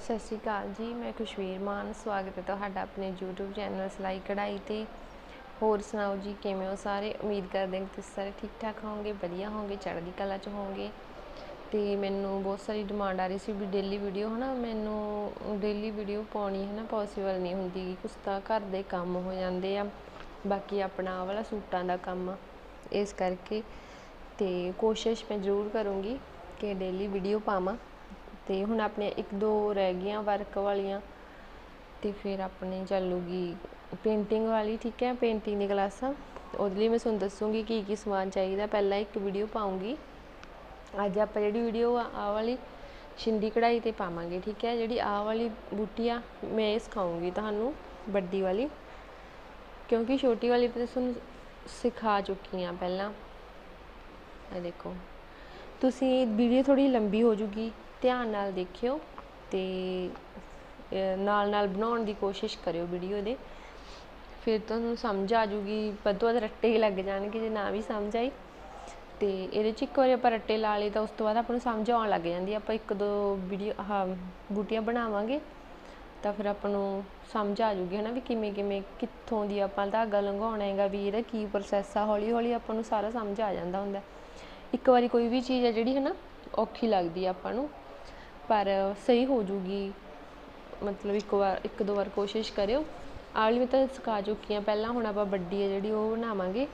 ਸਤਿ ਸ਼੍ਰੀ ਅਕਾਲ ਜੀ, ਮੈਂ ਖੁਸ਼ਵੀਰ ਮਾਨ। ਸਵਾਗਤ ਹੈ ਤੁਹਾਡਾ ਆਪਣੇ YouTube ਚੈਨਲ ਸਲਾਈ ਕਢਾਈ ਤੇ। ਹੋਰ ਸੁਣਾਓ ਜੀ, ਕਿਵੇਂ ਹੋ ਸਾਰੇ? ਉਮੀਦ ਕਰਦੇ ਹਾਂ ਕਿ ਤੁਸੀਂ ਸਾਰੇ ਠੀਕ ਠਾਕ ਹੋਵੋਗੇ, ਵਧੀਆ ਹੋਵੋਗੇ, ਚੜ੍ਹਦੀ ਕਲਾ ਚ ਹੋਵੋਗੇ। ਤੇ ਮੈਨੂੰ ਬਹੁਤ ਸਾਰੀ ਡਿਮਾਂਡ ਆ ਰਹੀ ਸੀ ਵੀ ਡੇਲੀ ਵੀਡੀਓ ਹਨਾ, ਮੈਨੂੰ ਡੇਲੀ ਵੀਡੀਓ ਪਾਉਣੀ ਹੈ ਨਾ ਪੋਸੀਬਲ ਨਹੀਂ ਹੁੰਦੀ। ਕੁਛ ਤਾਂ ਘਰ ਦੇ ਕੰਮ ਹੋ ਜਾਂਦੇ ਆ, ਬਾਕੀ ਆਪਣਾ ਵਾਲਾ ਸੂਟਾਂ ਦਾ ਕੰਮ ਇਸ ਕਰਕੇ। ਤੇ ਕੋਸ਼ਿਸ਼ ਮੈਂ ਜ਼ਰੂਰ ਕਰੂੰਗੀ ਕਿ ਡੇਲੀ ਵੀਡੀਓ ਪਾਵਾਂ। ਤੇ ਹੁਣ ਆਪਣੇ ਇੱਕ ਦੋ ਰਹਿ ਗਈਆਂ ਵਰਕ ਵਾਲੀਆਂ ਤੇ ਫਿਰ ਆਪਣੇ ਚੱਲੂਗੀ ਪੇਂਟਿੰਗ ਵਾਲੀ, ਠੀਕ ਹੈ ਪੇਂਟਿੰਗ ਦੀ ਕਲਾਸਾਂ। ਉਹਦੇ ਲਈ ਮੈਂ ਤੁਹਾਨੂੰ ਦੱਸੂਗੀ ਕੀ ਕੀ ਸਮਾਨ ਚਾਹੀਦਾ। ਪਹਿਲਾਂ ਇੱਕ ਵੀਡੀਓ ਪਾਉਂਗੀ। ਅੱਜ ਆਪਾਂ ਜਿਹੜੀ ਵੀਡੀਓ ਆ, ਆਹ ਵਾਲੀ ਸ਼ਿੰਦੀ ਕਢਾਈ ਤੇ ਪਾਵਾਂਗੇ, ਠੀਕ ਹੈ। ਜਿਹੜੀ ਆਹ ਵਾਲੀ ਬੂਟੀ ਆ, ਮੈਂ ਇਹ ਸਿਖਾਉਂਗੀ ਤੁਹਾਨੂੰ, ਵੱਡੀ ਵਾਲੀ। ਕਿਉਂਕਿ ਛੋਟੀ ਵਾਲੀ ਤੇ ਤੁਹਾਨੂੰ ਸਿਖਾ ਚੁੱਕੀ ਆ ਪਹਿਲਾਂ। ਇਹ ਦੇਖੋ। ਤੁਸੀਂ ਵੀਡੀਓ ਥੋੜੀ ਲੰਬੀ ਹੋ ਜੂਗੀ। ਧਿਆਨ ਨਾਲ ਦੇਖਿਓ ਤੇ ਨਾਲ ਨਾਲ ਬਣਾਉਣ ਦੀ ਕੋਸ਼ਿਸ਼ ਕਰਿਓ ਵੀਡੀਓ ਦੇ। ਫਿਰ ਤੁਹਾਨੂੰ ਸਮਝ ਆ ਜੂਗੀ ਵੱਧ ਤੋਂ ਵੱਧ ਰੱਟੇ ਹੀ ਲੱਗ ਜਾਣਗੇ ਜੇ ਨਾ ਵੀ ਸਮਝ ਆਈ। ਤੇ ਇਹਦੇ ਚ ਇੱਕ ਵਾਰੀ ਆਪਾਂ ਰੱਟੇ ਲਾ ਲਏ ਤਾਂ ਉਸ ਤੋਂ ਬਾਅਦ ਆਪਾਂ ਨੂੰ ਸਮਝ ਆਉਣ ਲੱਗ ਜਾਂਦੀ ਆਪਾਂ ਇੱਕ ਦੋ ਵੀਡੀਓ ਹਾਂ ਬੂਟੀਆਂ ਬਣਾਵਾਂਗੇ ਤਾਂ ਫਿਰ ਆਪਾਂ ਨੂੰ ਸਮਝ ਆ ਜੂਗੀ ਹਨਾ ਵੀ ਕਿਵੇਂ ਕਿਵੇਂ, ਕਿੱਥੋਂ ਦੀ ਆਪਾਂ ਧਾਗਾ ਲੰਘਾਉਣਾ ਹੈਗਾ, ਵੀ ਇਹਦਾ ਕੀ ਪ੍ਰੋਸੈਸ ਆ। ਹੌਲੀ ਹੌਲੀ ਆਪਾਂ ਨੂੰ ਸਾਰਾ ਸਮਝ ਆ ਜਾਂਦਾ ਹੁੰਦਾ। ਇੱਕ ਵਾਰੀ ਕੋਈ ਵੀ ਚੀਜ਼ ਹੈ ਜਿਹੜੀ, ਹਨਾ, ਔਖੀ ਲੱਗਦੀ ਆ ਆਪਾਂ ਨੂੰ ਪਰ ਸਹੀ ਹੋ ਜੂਗੀ। ਮਤਲਬ ਇੱਕ ਵਾਰ, ਇੱਕ ਦੋ ਵਾਰ ਕੋਸ਼ਿਸ਼ ਕਰਿਓ। ਆਲੀ ਮੈਂ ਤਾਂ ਸਿਖਾ ਚੁੱਕੀ ਆ ਪਹਿਲਾਂ ਹੁਣ ਆਪਾਂ ਵੱਡੀ ਹੈ ਜਿਹੜੀ, ਉਹ ਬਣਾਵਾਂਗੇ।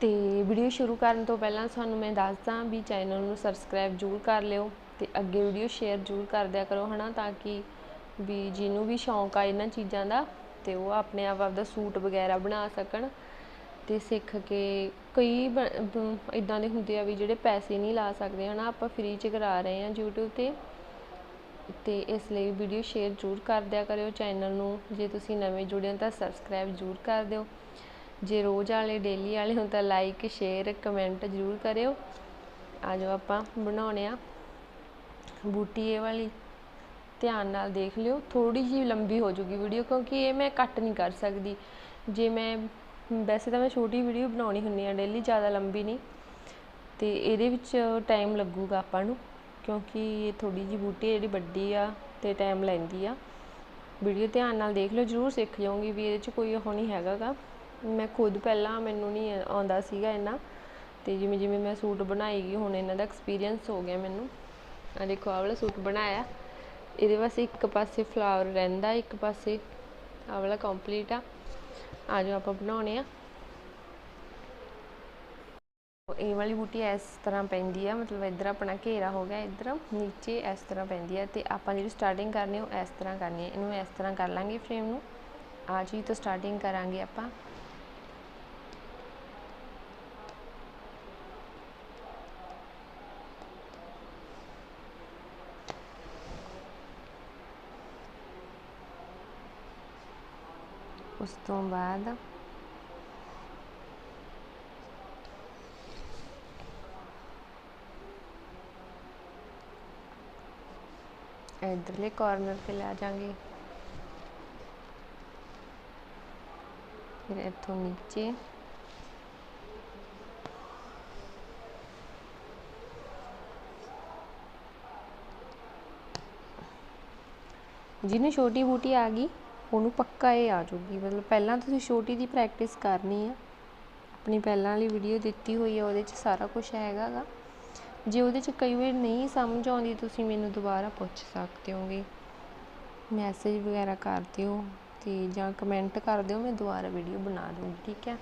ਤੇ ਵੀਡੀਓ ਸ਼ੁਰੂ ਕਰਨ ਤੋਂ ਪਹਿਲਾਂ ਤੁਹਾਨੂੰ ਮੈਂ ਦੱਸਦਾ ਵੀ ਚੈਨਲ ਨੂੰ ਸਬਸਕ੍ਰਾਈਬ ਜ਼ਰੂਰ ਕਰ ਲਿਓ ਤੇ ਅੱਗੇ ਵੀਡੀਓ ਸ਼ੇਅਰ ਜ਼ਰੂਰ ਕਰ ਦਿਆ ਕਰੋ, ਹਨਾ, ਤਾਂ ਕਿ ਵੀ ਜਿਹਨੂੰ ਵੀ ਸ਼ੌਂਕ ਆ ਇਹਨਾਂ ਚੀਜ਼ਾਂ ਦਾ, ਤੇ ਉਹ ਆਪਣੇ ਆਪ ਆਪਦਾ ਸੂਟ ਵਗੈਰਾ ਬਣਾ ਸਕਣ ਤੇ ਸਿੱਖ ਕੇ ਕਈ ਇੱਦਾਂ ਦੇ ਹੁੰਦੇ ਆ ਵੀ ਜਿਹੜੇ ਪੈਸੇ ਨਹੀਂ ਲਾ ਸਕਦੇ ਹੈ ਨਾ ਆਪਾਂ ਫ੍ਰੀ ਚ ਕਰਾ ਰਹੇ ਹਾਂ ਯੂਟਿਊਬ ਤੇ। ਅਤੇ ਇਸ ਲਈ ਵੀਡੀਓ ਸ਼ੇਅਰ ਜ਼ਰੂਰ ਕਰ ਦਿਆ ਕਰਿਓ ਚੈਨਲ ਨੂੰ। ਜੇ ਤੁਸੀਂ ਨਵੇਂ ਜੁੜੇ ਹੋ ਤਾਂ ਸਬਸਕ੍ਰਾਈਬ ਜ਼ਰੂਰ ਕਰ ਦਿਓ। ਜੇ ਰੋਜ਼ ਵਾਲੇ ਡੇਲੀ ਵਾਲੇ ਹੋ ਤਾਂ ਲਾਈਕ ਸ਼ੇਅਰ ਕਮੈਂਟ ਜ਼ਰੂਰ ਕਰਿਓ। ਆ ਜਾਓ ਆਪਾਂ ਬਣਾਉਣੇ ਆ ਬੂਟੀ ਇਹ ਵਾਲੀ। ਧਿਆਨ ਨਾਲ ਦੇਖ ਲਿਓ। ਥੋੜੀ ਜਿਹੀ ਲੰਬੀ ਹੋ ਜੂਗੀ ਵੀਡੀਓ ਕਿਉਂਕਿ ਇਹ ਮੈਂ ਕੱਟ ਨਹੀਂ ਕਰ ਸਕਦੀ। ਜੇ ਮੈਂ ਵੈਸੇ ਤਾਂ ਮੈਂ ਛੋਟੀ ਵੀਡੀਓ ਬਣਾਉਣੀ ਹੁੰਦੀ ਆ, ਡੇਲੀ ਜ਼ਿਆਦਾ ਲੰਬੀ ਨਹੀਂ। ਅਤੇ ਇਹਦੇ ਵਿੱਚ ਟਾਈਮ ਲੱਗੂਗਾ ਆਪਾਂ ਨੂੰ, ਕਿਉਂਕਿ ਇਹ ਥੋੜੀ ਜਿਹੀ ਬੂਟੀ ਜਿਹੜੀ ਵੱਡੀ ਆ ਅਤੇ ਟਾਈਮ ਲੈਂਦੀ ਆ। ਵੀਡੀਓ ਧਿਆਨ ਨਾਲ ਦੇਖ ਲਿਓ, ਜ਼ਰੂਰ ਸਿੱਖ ਜਾਓਗੇ ਵੀ ਇਹਦੇ 'ਚ ਕੋਈ ਉਹ ਨਹੀਂ ਹੈਗਾਗਾ। ਮੈਂ ਖੁਦ ਪਹਿਲਾਂ ਮੈਨੂੰ ਨਹੀਂ ਆਉਂਦਾ ਸੀਗਾ ਇੰਨਾ, ਤੇ ਜਿਵੇਂ ਜਿਵੇਂ ਮੈਂ ਸੂਟ ਬਣਾਈ ਗਈ, ਹੁਣ ਇਹਨਾਂ ਦਾ ਐਕਸਪੀਰੀਅੰਸ ਹੋ ਗਿਆ ਮੈਨੂੰ। ਆ ਦੇਖੋ, ਆਹ ਵਾਲਾ ਸੂਟ ਬਣਾਇਆ। ਇਹਦੇ ਵਾਸਤੇ ਇੱਕ ਪਾਸੇ ਫਲਾਵਰ ਰਹਿੰਦਾ, ਇੱਕ ਪਾਸੇ ਆਹ ਵਾਲਾ ਕੰਪਲੀਟ ਆ। ਆ ਜਾਓ ਆਪਾਂ ਬਣਾਉਣੇ ਆ। ਇਹ ਵਾਲੀ ਬੂਟੀ ਇਸ ਤਰ੍ਹਾਂ ਪੈਂਦੀ ਆ, ਮਤਲਬ ਇੱਧਰ ਆਪਣਾ ਘੇਰਾ ਹੋ ਗਿਆ, ਇੱਧਰ ਨੀਚੇ ਇਸ ਤਰ੍ਹਾਂ ਪੈਂਦੀ ਆ ਤੇ ਆਪਾਂ ਜਿਹੜੀ ਸਟਾਰਟਿੰਗ ਕਰਨੀ ਉਹ ਇਸ ਤਰ੍ਹਾਂ ਕਰਨੀ ਹੈ ਇਹਨੂੰ ਇਸ ਤਰ੍ਹਾਂ ਕਰ ਲਾਂਗੇ ਫਰੇਮ ਨੂੰ। ਆ ਜੀ ਤੋਂ ਸਟਾਰਟਿੰਗ ਕਰਾਂਗੇ ਆਪਾਂ। ਉਸ ਤੋਂ ਬਾਅਦ ਇਧਰਲੇ ਕਾਰਨਰ ਤੇ ਲੈ ਜਾਾਂਗੇ ਫਿਰ ਇੱਥੋਂ ਨੀਚੇ ਜਿਹਨੂੰ ਛੋਟੀ ਬੂਟੀ ਆ ਗਈ ਉਹਨੂੰ ਪੱਕਾ ਇਹ ਆ ਜੂਗੀ ਮਤਲਬ ਪਹਿਲਾਂ ਤੁਸੀਂ ਛੋਟੀ ਦੀ ਪ੍ਰੈਕਟਿਸ ਕਰਨੀ ਆ। ਆਪਣੀ ਪਹਿਲਾਂ ਵਾਲੀ ਵੀਡੀਓ ਦਿੱਤੀ ਹੋਈ ਆ, ਉਹਦੇ 'ਚ ਸਾਰਾ ਕੁਝ ਹੈਗਾਗਾ। ਜੇ ਉਹਦੇ 'ਚ ਕਈ ਵਾਰ ਨਹੀਂ ਸਮਝ ਆਉਂਦੀ, ਤੁਸੀਂ ਮੈਨੂੰ ਦੁਬਾਰਾ ਪੁੱਛ ਸਕਦੇ ਹੋਗੇ। ਮੈਸੇਜ ਵਗੈਰਾ ਕਰ ਦਿਓ ਤੇ ਜਾਂ ਕਮੈਂਟ ਕਰ ਦਿਓ, ਮੈਂ ਦੁਬਾਰਾ ਵੀਡੀਓ ਬਣਾ ਦੂੰਗੀ ਠੀਕ ਹੈ?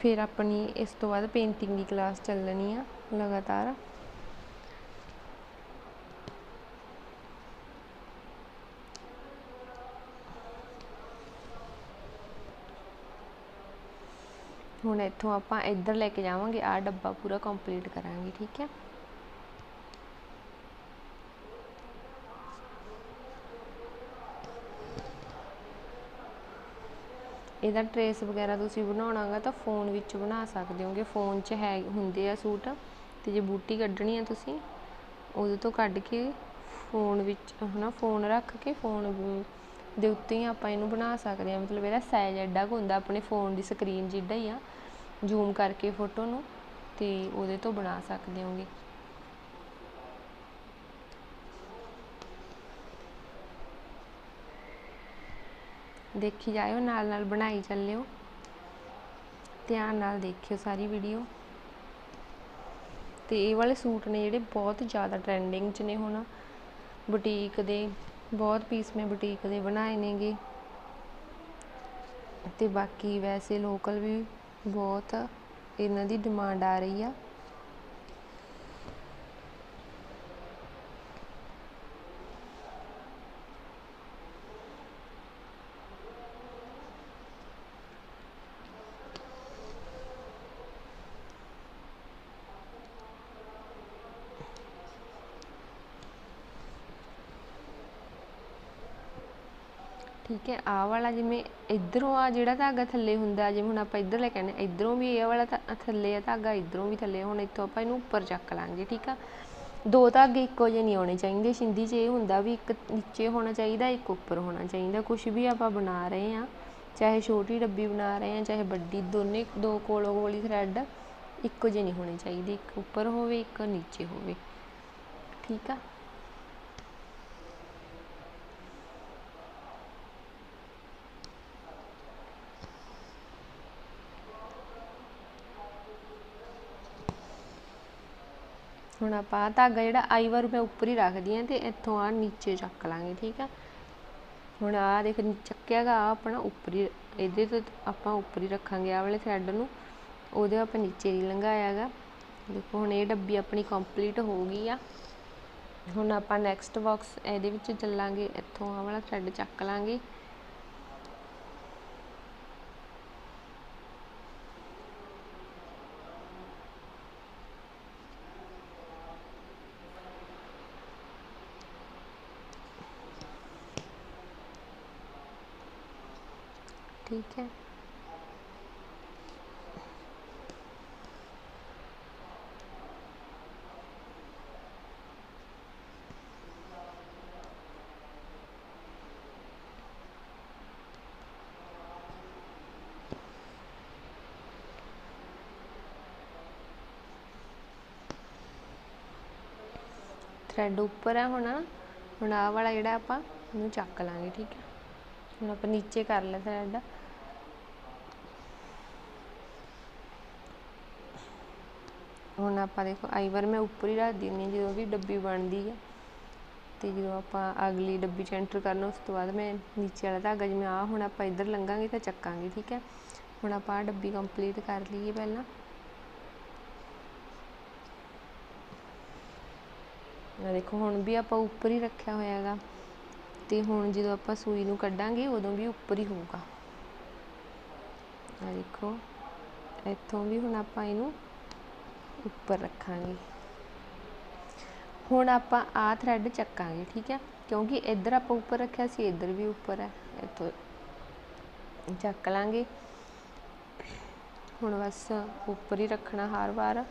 ਫਿਰ ਆਪਣੀ ਇਸ ਤੋਂ ਬਾਅਦ ਪੇਂਟਿੰਗ ਦੀ ਕਲਾਸ ਚੱਲਣੀ ਆ, ਲਗਾਤਾਰ। ਹੁਣ ਇੱਥੋਂ ਆਪਾਂ ਇੱਧਰ ਲੈ ਕੇ ਜਾਵਾਂਗੇ ਆ ਡੱਬਾ ਪੂਰਾ ਕੰਪਲੀਟ ਕਰਾਂਗੇ, ਠੀਕ ਹੈ? ਇਹਦਾ ਟਰੇਸ ਵਗੈਰਾ ਤੁਸੀਂ ਬਣਾਉਣਾਗਾ ਤਾਂ ਫੋਨ ਵਿੱਚ ਬਣਾ ਸਕਦੇ ਹੋਗੇ। ਫੋਨ 'ਚ ਹੈ, ਹੁੰਦੇ ਆ ਸੂਟ ਤੇ ਜੇ ਬੂਟੀ ਕੱਢਣੀ ਆ ਤੁਸੀਂ, ਉਹਦੇ ਤੋਂ ਕੱਢ ਕੇ ਫੋਨ ਵਿੱਚ ਹਨਾ ਫੋਨ ਰੱਖ ਕੇ ਫੋਨ ਦੇ ਉੱਤੇ ਹੀ ਆਪਾਂ ਇਹਨੂੰ ਬਣਾ ਸਕਦੇ ਹਾਂ। ਮਤਲਬ ਇਹਦਾ ਸਾਈਜ਼ ਐਡਾ ਕੁ ਹੁੰਦਾ, ਆਪਣੇ ਫੋਨ ਦੀ ਸਕਰੀਨ ਜਿੱਡਾ ਹੀ ਆ। ਜ਼ੂਮ ਕਰਕੇ ਫੋਟੋ ਨੂੰ ਤੇ ਉਹਦੇ ਤੋਂ ਬਣਾ ਸਕਦੇ ਹੋਗੇ। ਦੇਖੀ ਜਾਇਓ, ਨਾਲ ਨਾਲ ਬਣਾਈ ਚੱਲਿਓ। ਧਿਆਨ ਨਾਲ ਦੇਖਿਓ ਸਾਰੀ ਵੀਡੀਓ ਤੇ ਇਹ ਵਾਲੇ ਸੂਟ ਨੇ ਜਿਹੜੇ ਬਹੁਤ ਜ਼ਿਆਦਾ ਟ੍ਰੈਂਡਿੰਗ 'ਚ ਨੇ ਹੁਣ। ਬੁਟੀਕ ਦੇ। ਬਹੁਤ ਪੀਸ ਮੈਂ ਬੁਟੀਕ ਦੇ ਬਣਾਏ ਨੇਗੇ। ਤੇ ਬਾਕੀ ਵੈਸੇ ਲੋਕਲ ਵੀ ਬਹੁਤ ਇਹਨਾਂ ਦੀ ਡਿਮਾਂਡ ਆ ਰਹੀ ਆ। ਠੀਕ ਹੈ, ਆਹ ਵਾਲਾ ਜਿਵੇਂ ਇਧਰੋਂ ਆ ਜਿਹੜਾ ਧਾਗਾ ਥੱਲੇ ਹੁੰਦਾ, ਜਿਵੇਂ ਹੁਣ ਆਪਾਂ ਇੱਧਰ ਲੈ ਕੇ ਆਨੇ ਇਧਰੋਂ ਵੀ ਇਹ ਵਾਲਾ ਥੱਲੇ ਆ ਧਾਗਾ, ਇਧਰੋਂ ਵੀ ਥੱਲੇ ਆ। ਹੁਣ ਇੱਥੋਂ ਆਪਾਂ ਇਹਨੂੰ ਉੱਪਰ ਚੱਕ ਲਾਂਗੇ, ਠੀਕ ਆ ਦੋ ਧਾਗੇ ਇੱਕੋ ਜਿਹੇ ਨਹੀਂ ਆਉਣੇ ਚਾਹੀਦੇ, ਸਿੰਧੀ 'ਚ ਇਹ ਹੁੰਦਾ ਵੀ ਇੱਕ ਨੀਚੇ ਹੋਣਾ ਚਾਹੀਦਾ, ਇੱਕ ਉੱਪਰ ਹੋਣਾ ਚਾਹੀਦਾ ਕੁਝ ਵੀ ਆਪਾਂ ਬਣਾ ਰਹੇ ਆ ਚਾਹੇ ਛੋਟੀ ਡੱਬੀ ਬਣਾ ਰਹੇ ਆ ਚਾਹੇ ਵੱਡੀ, ਦੋਨੇ, ਦੋ ਕੋਲੋਂ ਕੋਲੀ ਥਰੈਡ ਇੱਕੋ ਜਿਹੇ ਨਹੀਂ ਹੋਣੇ ਚਾਹੀਦੇ, ਇੱਕ ਉੱਪਰ ਹੋਵੇ, ਇੱਕ ਨੀਚੇ ਹੋਵੇ, ਠੀਕ ਆ ਹੁਣ ਆਪਾਂ ਆਹ ਧਾਗਾ ਜਿਹੜਾ ਆਈ ਵਾਰ ਮੈਂ ਉੱਪਰ ਹੀ ਰੱਖਦੀ ਆ ਤੇ ਇੱਥੋਂ ਆ ਨੀਚੇ ਚੱਕ ਲਾਂਗੇ, ਠੀਕ ਆ? ਹੁਣ ਆ ਦੇਖ ਚੱਕਿਆਗਾ ਆ ਆਪਣਾ ਉੱਪਰ ਹੀ, ਇਹਦੇ ਤੋਂ ਆਪਾਂ ਉੱਪਰ ਹੀ ਰੱਖਾਂਗੇ ਆ ਵਾਲੇ ਥਰੈਡ ਨੂੰ। ਉਹਦੇ ਆਪਾਂ ਨੀਚੇ ਨਹੀਂ ਲੰਘਾਇਆਗਾ। ਦੇਖੋ, ਹੁਣ ਇਹ ਡੱਬੀ ਆਪਣੀ ਕੰਪਲੀਟ ਹੋ ਗਈ ਆ। ਹੁਣ ਆਪਾਂ ਨੈਕਸਟ ਬਾਕਸ ਇਹਦੇ ਵਿੱਚ ਚੱਲਾਂਗੇ, ਇੱਥੋਂ ਆ ਵਾਲਾ ਥਰੈਡ ਚੱਕ ਲਾਂਗੇ। ठीक है ਥ੍ਰੈਡ ਉੱਪਰ ਹੈ ਹੁਣ ਹੁਣ ਆਹ ਵਾਲਾ ਜਿਹੜਾ ਆਪਾਂ ਇਹਨੂੰ ਚੱਕ ਲਾਂਗੇ ਠੀਕ ਹੈ ਹੁਣ ਆਪਾਂ ਨੀਚੇ ਕਰ ਲਿਆ ਥ੍ਰੈਡ ਹੁਣ ਆਪਾਂ ਦੇਖੋ ਆਈ ਵਾਰ ਮੈਂ ਉੱਪਰ ਹੀ ਰੱਖ ਦਿੰਦੀ ਹਾਂ, ਜਦੋਂ ਵੀ ਡੱਬੀ ਬਣਦੀ ਹੈ। ਤੇ ਜਦੋਂ ਆਪਾਂ ਅਗਲੀ ਡੱਬੀ 'ਚ ਐਂਟਰ ਕਰਨਾ, ਉਸ ਤੋਂ ਬਾਅਦ ਮੈਂ ਨੀਚੇ ਵਾਲਾ ਧਾਗਾ, ਜਿਵੇਂ ਆ ਹੁਣ ਆਪਾਂ ਇੱਧਰ ਲੰਘਾਂਗੇ ਤਾਂ ਚੱਕਾਂਗੇ, ਠੀਕ ਹੈ? ਹੁਣ ਆਪਾਂ ਆਹ ਡੱਬੀ ਕੰਪਲੀਟ ਕਰ ਲਈਏ ਪਹਿਲਾਂ। ਆ ਦੇਖੋ, ਹੁਣ ਵੀ ਆਪਾਂ ਉੱਪਰ ਹੀ ਰੱਖਿਆ ਹੋਇਆ ਹੈਗਾ ਤੇ ਹੁਣ ਜਦੋਂ ਆਪਾਂ ਸੂਈ ਨੂੰ ਕੱਢਾਂਗੇ, ਉਦੋਂ ਵੀ ਉੱਪਰ ਹੀ ਹੋਊਗਾ। ਆ ਦੇਖੋ, ਇੱਥੋਂ ਵੀ ਹੁਣ ਆਪਾਂ ਇਹਨੂੰ ਉੱਪਰ ਰੱਖਾਂਗੇ। ਹੁਣ ਆਪਾਂ ਆ ਥਰੈਡ ਚੱਕਾਂਗੇ, ਠੀਕ ਹੈ? ਕਿਉਂਕਿ ਇੱਧਰ ਆਪਾਂ ਉੱਪਰ ਰੱਖਿਆ ਸੀ, ਇੱਧਰ ਵੀ ਉੱਪਰ ਹੈ। ਇੱਥੋਂ ਚੱਕ ਲਾਂਗੇ। ਹੁਣ ਬਸ ਉੱਪਰ ਹੀ ਰੱਖਣਾ ਹਰ ਵਾਰ।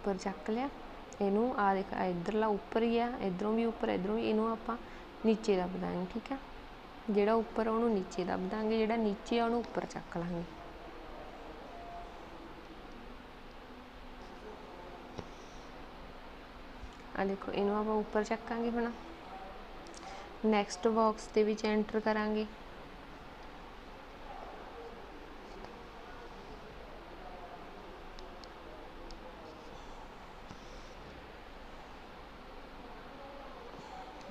ਉੱਪਰ ਚੱਕ ਲਿਆ। ਇਹਨੂੰ ਆ ਦੇਖ ਇਧਰਲਾ ਉੱਪਰ ਹੀ ਆ, ਇਧਰੋਂ ਵੀ ਉੱਪਰ, ਇਧਰੋਂ ਵੀ, ਇਹਨੂੰ ਆਪਾਂ ਨੀਚੇ ਦੱਬ ਦਾਂਗੇ, ਠੀਕ ਆ? ਜਿਹੜਾ ਉੱਪਰ ਉਹਨੂੰ ਨੀਚੇ ਦੱਬ ਦਾਂਗੇ, ਜਿਹੜਾ ਨੀਚੇ ਆ, ਉਹਨੂੰ ਉੱਪਰ ਚੱਕ ਲਾਂਗੇ। ਆ ਦੇਖੋ, ਇਹਨੂੰ ਆਪਾਂ ਉੱਪਰ ਚੱਕਾਂਗੇ ਹੁਣ। ਨੈਕਸਟ ਬਾਕਸ ਦੇ ਵਿੱਚ ਐਂਟਰ ਕਰਾਂਗੇ।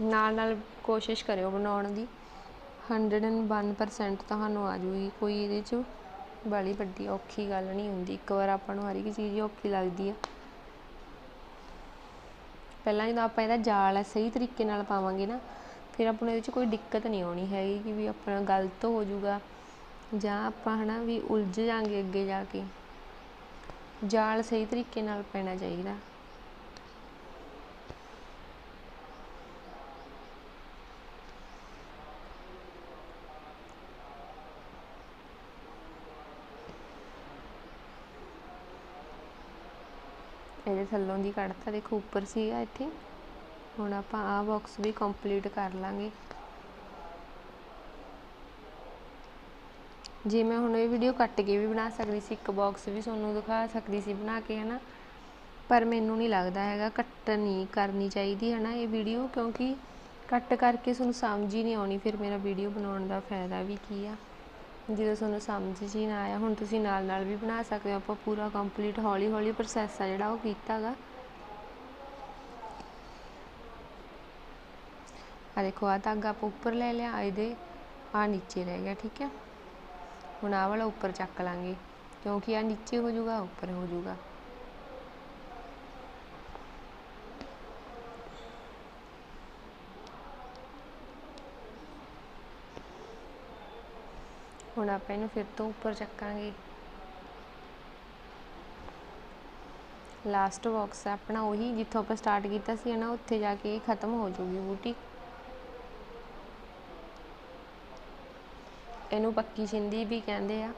ਨਾਲ ਨਾਲ ਕੋਸ਼ਿਸ਼ ਕਰਿਓ ਬਣਾਉਣ ਦੀ। 101% ਤੁਹਾਨੂੰ ਆ ਜੂਗੀ। ਕੋਈ ਇਹਦੇ 'ਚ ਬੜੀ ਵੱਡੀ ਔਖੀ ਗੱਲ ਨਹੀਂ ਹੁੰਦੀ। ਇੱਕ ਵਾਰ ਆਪਾਂ ਨੂੰ ਹਰ ਇੱਕ ਚੀਜ਼ ਔਖੀ ਲੱਗਦੀ ਆ। ਪਹਿਲਾਂ ਜਦੋਂ ਆਪਾਂ ਇਹਦਾ ਜਾਲ ਹੈ ਸਹੀ ਤਰੀਕੇ ਨਾਲ ਪਾਵਾਂਗੇ ਨਾ, ਫਿਰ ਆਪਾਂ ਨੂੰ ਇਹਦੇ 'ਚ ਕੋਈ ਦਿੱਕਤ ਨਹੀਂ ਆਉਣੀ ਹੈਗੀ ਕਿ ਵੀ ਆਪਣਾ ਗਲਤ ਹੋ ਜਾਊਗਾ ਜਾਂ ਆਪਾਂ ਹਨਾ ਵੀ ਉਲਝ ਜਾਾਂਗੇ ਅੱਗੇ ਜਾ ਕੇ। ਜਾਲ ਸਹੀ ਤਰੀਕੇ ਨਾਲ ਪੈਣਾ ਚਾਹੀਦਾ। ਇਹਦੇ ਥੱਲੋਂ ਦੀ ਕੱਢਤਾ ਦੇਖੋ ਉੱਪਰ ਸੀਗਾ ਇੱਥੇ। ਹੁਣ ਆਪਾਂ ਆਹ ਬਾਕਸ ਵੀ ਕੰਪਲੀਟ ਕਰ ਲਾਂਗੇ। ਜੇ ਮੈਂ ਹੁਣ ਇਹ ਵੀਡੀਓ ਕੱਟ ਕੇ ਵੀ ਬਣਾ ਸਕਦੀ ਸੀ, ਇੱਕ ਬਾਕਸ ਵੀ ਤੁਹਾਨੂੰ ਦਿਖਾ ਸਕਦੀ ਸੀ ਬਣਾ ਕੇ, ਹਨਾ? ਪਰ ਮੈਨੂੰ ਨਹੀਂ ਲੱਗਦਾ ਹੈਗਾ ਕੱਟ ਨਹੀਂ ਕਰਨੀ ਚਾਹੀਦੀ, ਹਨਾ, ਇਹ ਵੀਡੀਓ ਕਿਉਂਕਿ ਕੱਟ ਕਰਕੇ ਤੁਹਾਨੂੰ ਸਮਝ ਹੀ ਨਹੀਂ ਆਉਣੀ, ਫਿਰ ਮੇਰਾ ਵੀਡੀਓ ਬਣਾਉਣ ਦਾ ਫਾਇਦਾ ਵੀ ਕੀ ਆ? ਜਦੋਂ ਤੁਹਾਨੂੰ ਸਮਝ 'ਚ ਹੀ ਨਾ ਆਇਆ, ਹੁਣ ਤੁਸੀਂ ਨਾਲ ਨਾਲ ਵੀ ਬਣਾ ਸਕਦੇ ਹੋ। ਆਪਾਂ ਪੂਰਾ ਕੰਪਲੀਟ ਹੌਲੀ ਹੌਲੀ ਪ੍ਰੋਸੈਸ ਆ ਜਿਹੜਾ ਉਹ ਕੀਤਾਗਾ। ਆ ਦੇਖੋ ਆ ਧਾਗਾ ਆਪਾਂ ਉੱਪਰ ਲੈ ਲਿਆ ਇਹਦੇ ਆ ਨੀਚੇ ਰਹਿ ਗਿਆ, ਠੀਕ ਹੈ? ਹੁਣ ਆਹ ਵਾਲਾ ਉੱਪਰ ਚੱਕ ਲਾਂਗੇ, ਕਿਉਂਕਿ ਆ ਨੀਚੇ ਹੋ ਜਾਊਗਾ ਉੱਪਰ ਹੋ ਜਾਊਗਾ। ਹੁਣ ਆਪਾਂ ਇਹਨੂੰ ਫਿਰ ਤੋਂ ਉੱਪਰ ਚੱਕਾਂਗੇ। ਲਾਸਟ ਬਾਕਸ ਹੈ, ਆਪਣਾ ਉਹੀ ਜਿੱਥੋਂ ਆਪਾਂ ਸਟਾਰਟ ਕੀਤਾ ਸੀ ਨਾ ਉੱਥੇ ਜਾ ਕੇ ਇਹ ਖਤਮ ਹੋ ਜਾਊਗੀ ਬੂਟੀ। ਇਹਨੂੰ ਪੱਕੀ ਸਿੰਧੀ ਵੀ ਕਹਿੰਦੇ ਆ।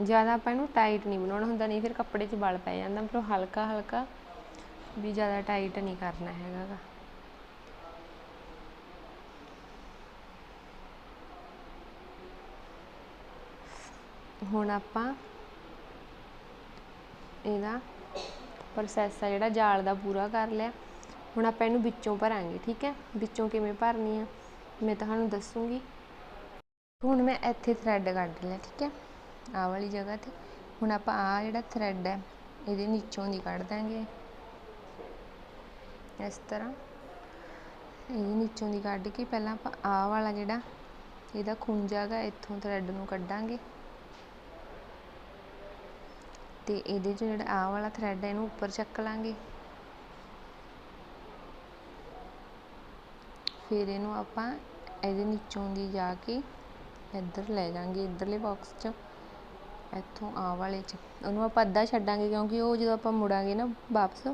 ਜ਼ਿਆਦਾ ਆਪਾਂ ਇਹਨੂੰ ਟਾਈਟ ਨਹੀਂ ਬਣਾਉਣਾ ਹੁੰਦਾ, ਨਹੀਂ ਫਿਰ ਕੱਪੜੇ 'ਚ ਵਲ ਪੈ ਜਾਂਦਾ ਪਰ ਹਲਕਾ ਹਲਕਾ ਵੀ ਜ਼ਿਆਦਾ ਟਾਈਟ ਨਹੀਂ ਕਰਨਾ ਹੈਗਾ ਗਾ। ਹੁਣ ਆਪਾਂ ਇਹਦਾ ਪ੍ਰੋਸੈਸ ਆ ਜਿਹੜਾ ਜਾਲ ਦਾ ਪੂਰਾ ਕਰ ਲਿਆ। ਹੁਣ ਆਪਾਂ ਇਹਨੂੰ ਵਿੱਚੋਂ ਭਰਾਂਗੇ, ਠੀਕ ਹੈ? ਵਿੱਚੋਂ ਕਿਵੇਂ ਭਰਨੀ ਆ, ਮੈਂ ਤੁਹਾਨੂੰ ਦੱਸੂਗੀ। ਹੁਣ ਮੈਂ ਇੱਥੇ ਥਰੈਡ ਕੱਢ ਲਿਆ, ਠੀਕ ਹੈ? ਆਹ ਵਾਲੀ ਜਗ੍ਹਾ ਤੇ। ਹੁਣ ਆਪਾਂ ਆ ਜਿਹੜਾ ਥਰੈਡ ਹੈ, ਇਹਦੇ ਨੀਚੋਂ ਦੀ ਕੱਢ ਦਾਂਗੇ। ਇਸ ਤਰ੍ਹਾਂ। ਇਹਦੇ ਨੀਚੋਂ ਦੀ ਕੱਢ ਕੇ ਪਹਿਲਾਂ ਆਪਾਂ ਆਹ ਵਾਲਾ ਜਿਹੜਾ, ਇਹਦਾ ਖੁੰਝਾ ਗਾ ਇੱਥੋਂ ਥਰੈਡ ਨੂੰ ਕੱਢਾਂਗੇ। ਤੇ ਇਹਦੇ 'ਚ ਜਿਹੜਾ ਆਹ ਵਾਲਾ ਥਰੈਡ ਹੈ, ਇਹਨੂੰ ਉੱਪਰ ਚੱਕ ਲਾਂਗੇ। ਫਿਰ ਇਹਨੂੰ ਆਪਾਂ ਇਹਦੇ ਨੀਚੋਂ ਦੀ ਜਾ ਕੇ ਇੱਧਰ ਲੈ ਜਾਾਂਗੇ, ਇੱਧਰਲੇ ਬਾਕਸ 'ਚ। ਇੱਥੋਂ ਆਹ ਵਾਲੇ 'ਚ। ਉਹਨੂੰ ਆਪਾਂ ਅੱਧਾ ਛੱਡਾਂਗੇ ਕਿਉਂਕਿ ਉਹ ਜਦੋਂ ਆਪਾਂ ਮੁੜਾਂਗੇ ਨਾ ਵਾਪਸ,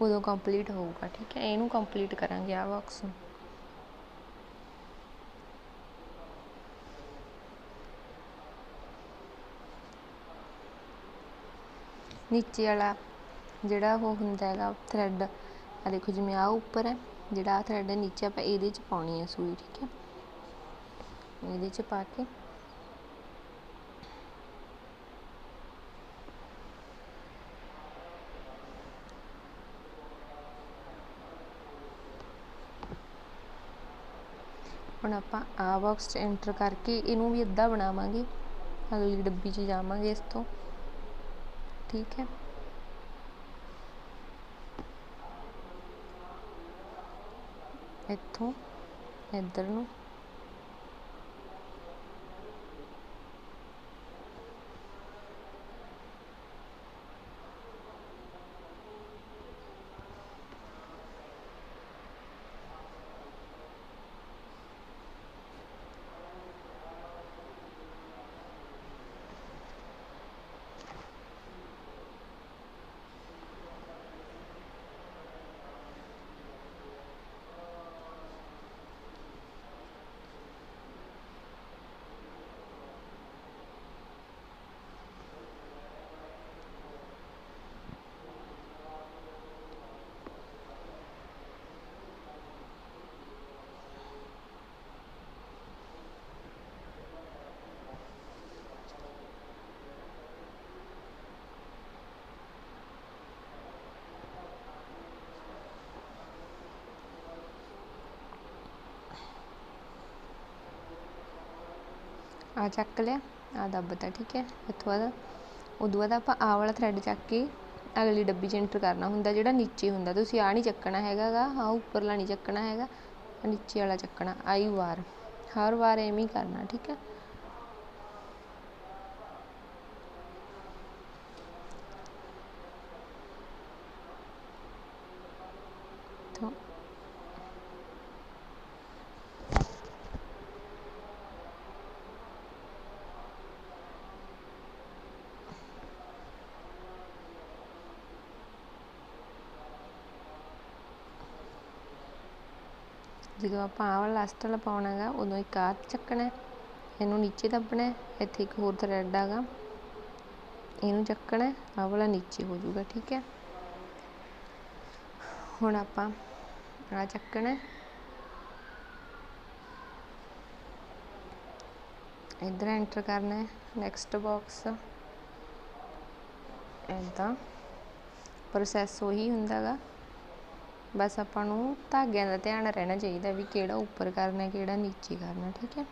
ਉਦੋਂ ਕੰਪਲੀਟ ਹੋਊਗਾ, ਠੀਕ ਹੈ? ਇਹਨੂੰ ਕੰਪਲੀਟ ਕਰਾਂਗੇ ਆਹ ਬਾਕਸ ਨੂੰ। ਨੀਚੇ ਵਾਲਾ ਜਿਹੜਾ ਉਹ ਹੁੰਦਾ ਹੈਗਾ ਥਰੈਡ ਆ ਦੇਖੋ ਜਿਵੇਂ ਆ ਉੱਪਰ ਹੈ, ਜਿਹੜਾ ਆ ਥਰੈਡ ਹੈ, ਨੀਚੇ ਆਪਾਂ ਇਹਦੇ 'ਚ ਪਾਉਣੀ ਹੈ ਸੂਈ, ਠੀਕ ਹੈ? ਇਹਦੇ 'ਚ ਪਾ ਕੇ ਹੁਣ ਆਪਾਂ ਆ ਬਾਕਸ 'ਚ ਐਂਟਰ ਕਰਕੇ ਇਹਨੂੰ ਵੀ ਅੱਧਾ ਬਣਾਵਾਂਗੇ। ਅਗਲੀ ਡੱਬੀ 'ਚ ਜਾਵਾਂਗੇ ਇਸ ਤੋਂ। ਠੀਕ ਹੈ। ਇੱਥੋਂ, ਇੱਧਰ ਨੂੰ। ਆ ਚੱਕ ਲਿਆ ਆ ਦੱਬਤਾ ਠੀਕ ਹੈ। ਇੱਥੋਂ ਬਾਅਦ ਉਦੋਂ ਬਾਅਦ ਆਪਾਂ ਆਹ ਵਾਲਾ ਥਰੈਡ ਚੱਕ ਕੇ ਅਗਲੀ ਡੱਬੀ 'ਚ ਐਂਟਰ ਕਰਨਾ ਹੁੰਦਾ, ਜਿਹੜਾ ਨੀਚੇ ਹੁੰਦਾ। ਤੁਸੀਂ ਆ ਨਹੀਂ ਚੱਕਣਾ ਹੈਗਾ ਗਾ ਆ ਉੱਪਰਲਾ ਨਹੀਂ ਚੱਕਣਾ ਹੈਗਾ ਨੀਚੇ ਵਾਲਾ ਚੱਕਣਾ, ਆਈ ਵਾਰ। ਹਰ ਵਾਰ ਐਵੇਂ ਹੀ ਕਰਨਾ, ਠੀਕ ਹੈ ਤੋਂ ਜਦੋਂ ਆਪਾਂ ਆਹ ਵਾਲਾ ਲਾਸਟ ਵਾਲਾ ਪਾਉਣਾ ਹੈਗਾ, ਉਦੋਂ ਇੱਕ ਆਹ ਚੱਕਣਾ ਇਹਨੂੰ ਨੀਚੇ ਦੱਬਣਾ ਇੱਥੇ ਇੱਕ ਹੋਰ ਥਰੈਡ ਹੈਗਾ। ਇਹਨੂੰ ਚੱਕਣਾ ਆਹ ਵਾਲਾ ਨੀਚੇ ਹੋ ਜਾਊਗਾ, ਠੀਕ ਹੈ। ਹੁਣ ਆਪਾਂ ਆ ਚੱਕਣਾ ਇੱਧਰ ਐਂਟਰ ਕਰਨਾ ਹੈ ਨੈਕਸਟ ਬਾਕਸ ਇੱਦਾਂ ਪ੍ਰੋਸੈਸ ਉਹੀ ਹੁੰਦਾ ਗਾ ਬਸ ਆਪਾਂ ਨੂੰ ਧਾਗਿਆਂ ਦਾ ਧਿਆਨ ਰਹਿਣਾ ਚਾਹੀਦਾ ਵੀ ਕਿਹੜਾ ਉੱਪਰ ਕਰਨਾ, ਕਿਹੜਾ ਨੀਚੇ ਕਰਨਾ, ਠੀਕ ਹੈ?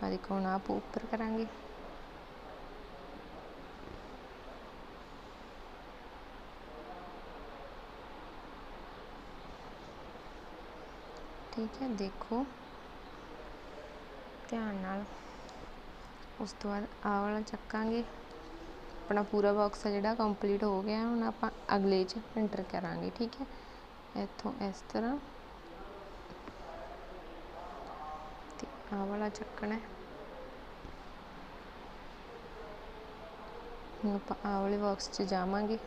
ਆ ਦੇਖੋ, ਹੁਣ ਆਪ ਉੱਪਰ ਕਰਾਂਗੇ। ਠੀਕ ਹੈ, ਦੇਖੋ। ਧਿਆਨ ਨਾਲ। ਉਸ ਤੋਂ ਬਾਅਦ ਆਹ ਵਾਲਾ ਚੱਕਾਂਗੇ। ਆਪਣਾ ਪੂਰਾ ਬਾਕਸ ਜਿਹੜਾ ਕੰਪਲੀਟ ਹੋ ਗਿਆ, ਹੁਣ ਆਪਾਂ ਅਗਲੇ 'ਚ ਐਂਟਰ ਕਰਾਂਗੇ, ਠੀਕ ਹੈ? ਇੱਥੋਂ ਇਸ ਤਰ੍ਹਾਂ ਤੇ ਆਹ ਵਾਲਾ ਚੱਕਣਾ ਹੁਣ ਆਪਾਂ ਆਹ ਵਾਲੇ ਬਾਕਸ 'ਚ ਜਾਵਾਂਗੇ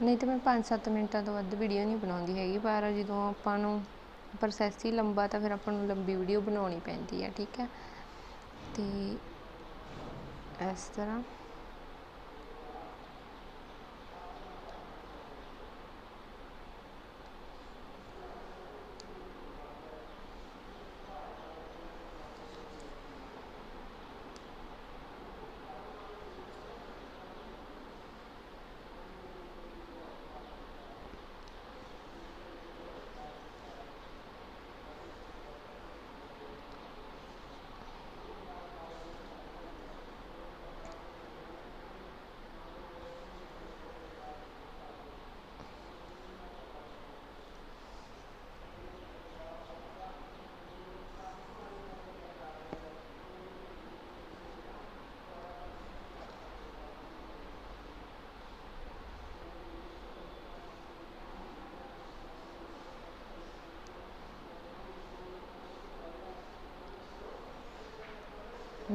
ਨਹੀਂ ਤਾਂ ਮੈਂ 5-7 ਮਿੰਟਾਂ ਤੋਂ ਵੱਧ ਵੀਡੀਓ ਨਹੀਂ ਬਣਾਉਂਦੀ ਹੈਗੀ, ਪਰ ਜਦੋਂ ਆਪਾਂ ਨੂੰ ਪ੍ਰੋਸੈਸ ਹੀ ਲੰਬਾ ਤਾਂ ਫਿਰ ਆਪਾਂ ਨੂੰ ਲੰਬੀ ਵੀਡੀਓ ਬਣਾਉਣੀ ਪੈਂਦੀ ਹੈ, ਠੀਕ ਹੈ? ਤੇ ਇਸ ਤਰ੍ਹਾਂ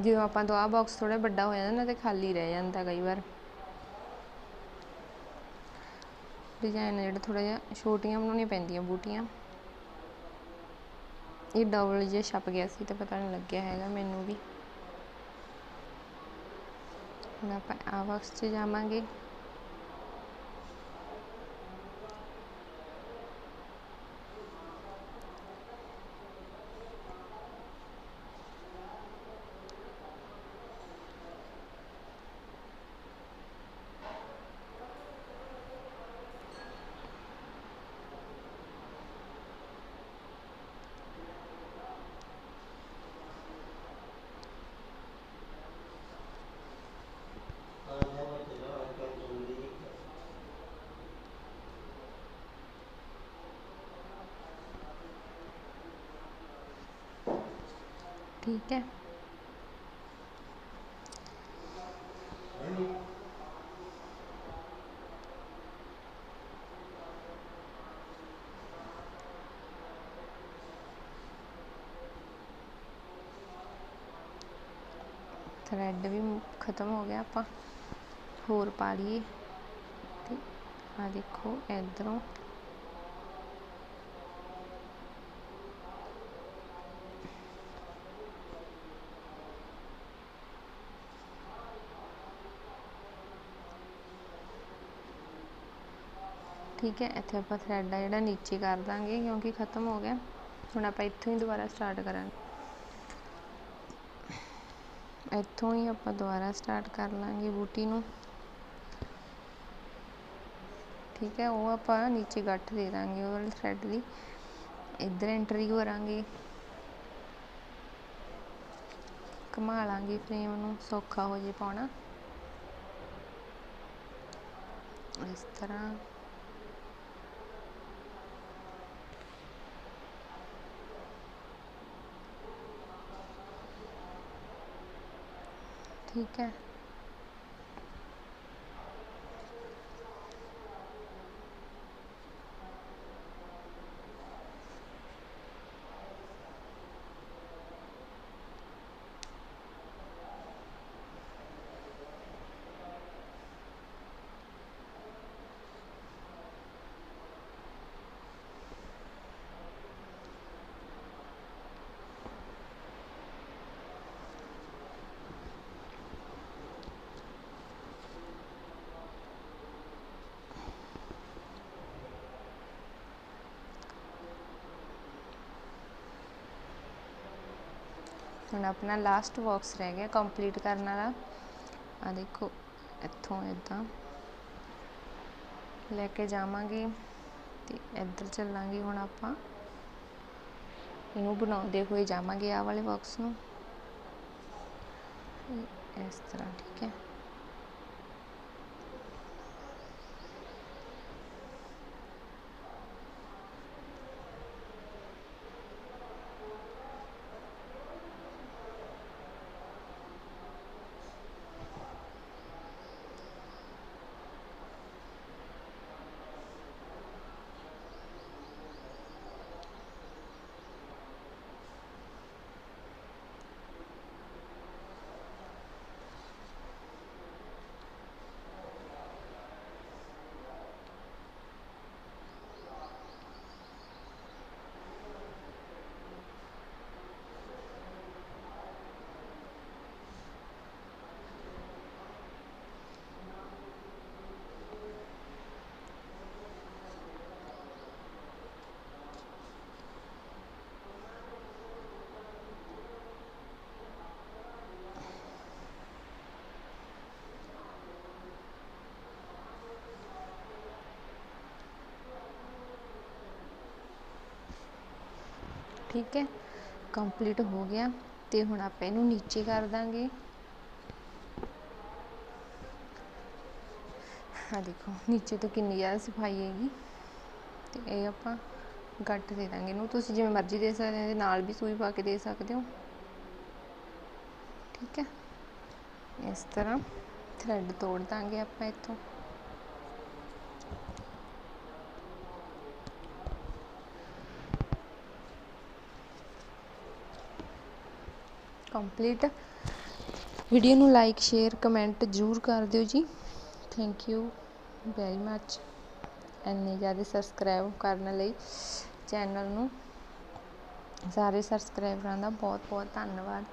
ਜਦੋਂ ਆਪਾਂ ਤੋਂ ਆਹ ਬਾਕਸ ਥੋੜਾ ਵੱਡਾ ਹੋ ਜਾਂਦਾ ਨਾ, ਤੇ ਖਾਲੀ ਰਹਿ ਜਾਂਦਾ ਕਈ ਵਾਰ। ਡਿਜ਼ਾਈਨ ਜਿਹੜਾ ਥੋੜਾ ਜਿਹਾ ਛੋਟੀਆਂ ਬਣਾਉਣੀਆਂ ਪੈਂਦੀਆਂ, ਬੂਟੀਆਂ। ਇਹ ਡਬਲ ਜਿਹਾ ਛਪ ਗਿਆ ਸੀ, ਤੇ ਪਤਾ ਨਹੀਂ ਲੱਗਿਆ ਹੈਗਾ ਮੈਨੂੰ ਵੀ। ਹੁਣ ਆਪਾਂ ਆਹ ਬਾਕਸ 'ਚ ਜਾਵਾਂਗੇ। ਠੀਕ ਹੈ ਥਰੈਡ ਵੀ ਖਤਮ ਹੋ ਗਿਆ ਆਪਾਂ ਹੋਰ ਪਾ ਲਈਏ ਤੇ ਆ ਦੇਖੋ ਇਧਰੋਂ ਠੀਕ ਹੈ, ਇੱਥੇ ਆਪਾਂ ਥਰੈਡ ਆ ਜਿਹੜਾ ਨੀਚੇ ਕਰ ਦਾਂਗੇ ਕਿਉਂਕਿ ਖਤਮ ਹੋ ਗਿਆ। ਹੁਣ ਆਪਾਂ ਇੱਥੋਂ ਹੀ ਦੁਬਾਰਾ ਸਟਾਰਟ ਕਰਾਂਗੇ। ਇੱਥੋਂ ਹੀ ਆਪਾਂ ਦੁਬਾਰਾ ਸਟਾਰਟ ਕਰ ਲਾਂਗੇ ਬੂਟੀ ਨੂੰ। ਠੀਕ ਹੈ, ਉਹ ਆਪਾਂ ਨੀਚੇ ਗੱਠ ਦੇ ਦਾਂਗੇ ਉਹ ਵਾਲੇ ਥਰੈਡ ਦੀ। ਇੱਧਰ ਐਂਟਰੀ ਕਰਾਂਗੇ। ਘੁਮਾ ਲਾਂਗੇ ਫਰੇਮ ਨੂੰ, ਸੌਖਾ ਹੋ ਜੇ ਪਾਉਣਾ। ਇਸ ਤਰ੍ਹਾਂ ਠੀਕ ਹੈ। ਹੁਣ ਆਪਣਾ ਲਾਸਟ ਬਾਕਸ ਰਹਿ ਗਿਆ ਕੰਪਲੀਟ ਕਰਨ ਵਾਲਾ। ਆ ਦੇਖੋ, ਇੱਥੋਂ ਇਦਾਂ ਲੈ ਕੇ ਜਾਵਾਂਗੇ ਤੇ ਇੱਧਰ ਚੱਲਾਂਗੇ ਹੁਣ ਆਪਾਂ। ਇਹਨੂੰ ਬਣਾਉਂਦੇ ਹੋਏ ਜਾਵਾਂਗੇ ਆਹ ਵਾਲੇ ਬਾਕਸ ਨੂੰ। ਇਸ ਤਰ੍ਹਾਂ, ਠੀਕ ਹੈ। ਠੀਕ ਹੈ? ਕੰਪਲੀਟ ਹੋ ਗਿਆ ਤੇ ਹੁਣ ਆਪਾਂ ਇਹਨੂੰ ਨੀਚੇ ਕਰ ਦਾਂਗੇ। ਆ ਦੇਖੋ, ਨੀਚੇ ਤੋਂ ਕਿੰਨੀ ਜ਼ਿਆਦਾ ਸਫ਼ਾਈ ਹੈਗੀ। ਤੇ ਇਹ ਆਪਾਂ ਗੱਟ ਦੇ ਦਾਂਗੇ ਇਹਨੂੰ। ਤੁਸੀਂ ਜਿਵੇਂ ਮਰਜ਼ੀ ਦੇ ਸਕਦੇ ਹੋ, ਇਹਦੇ ਨਾਲ ਵੀ ਸੂਈ ਪਾ ਕੇ ਦੇ ਸਕਦੇ ਹੋ। ਠੀਕ ਹੈ? ਇਸ ਤਰ੍ਹਾਂ ਥ੍ਰੈਡ ਤੋੜ ਦਾਂਗੇ ਆਪਾਂ ਇੱਥੋਂ। ਕੰਪਲੀਟ ਵੀਡੀਓ ਨੂੰ ਲਾਈਕ ਸ਼ੇਅਰ ਕਮੈਂਟ ਜ਼ਰੂਰ ਕਰ ਦਿਓ ਜੀ। ਥੈਂਕ ਯੂ ਵੈਰੀ ਮੱਚ ਇੰਨੇ ਜ਼ਿਆਦਾ ਸਬਸਕ੍ਰਾਈਬ ਕਰਨ ਲਈ ਚੈਨਲ ਨੂੰ। ਸਾਰੇ ਸਬਸਕ੍ਰਾਈਬਰਾਂ ਦਾ ਬਹੁਤ ਬਹੁਤ ਧੰਨਵਾਦ।